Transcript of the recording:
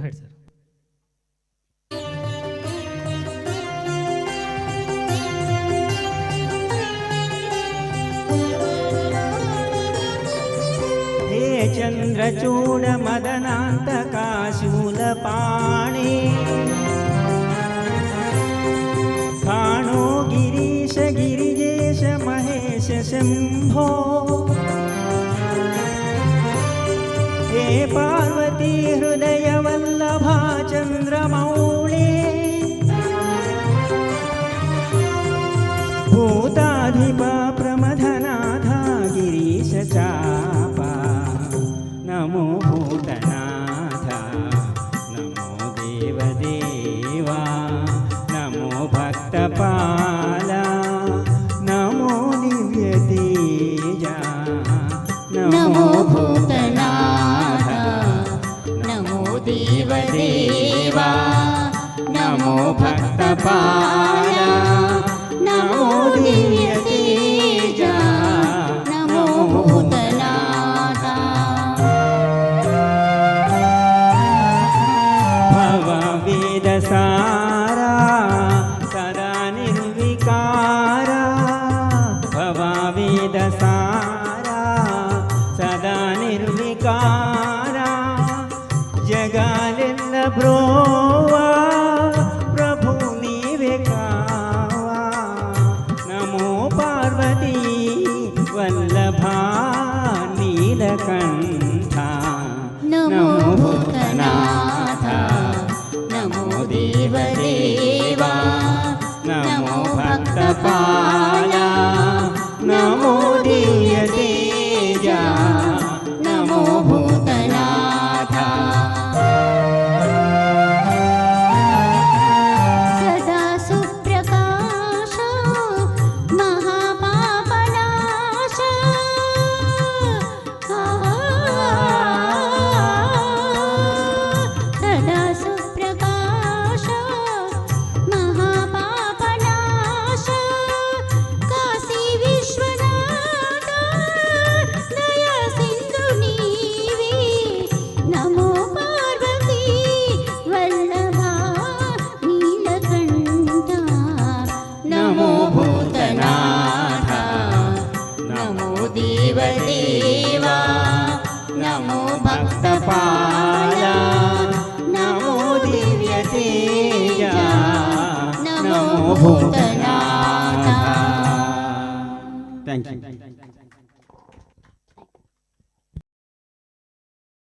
Sir हे चन्द्रचूड मदनान्तकाशूलपाणि काणो गिरीश गिरिजेश महेश शम्भो हे पार्वती चन्द्रमौळे भूताधिपा प्रमथनाथा गिरीश चापा। नमो भूतनाथ, नमो देवदेवा, नमो भक्तपाला, नमो दिव्यतेजा, नमो भूतनाथ దేవా నమో భక్త పాల నమో దివ్య తేజ నమో భూతనాథ భవ వేద జగాలి ब्रोवा प्रभु नीवे कावा नमो पार्वती। जगन्नाथ नमो देवदेवा नमो भक्तपाला नमो दिव्यतेजा नमो Bhootnath Thank you. Thank you.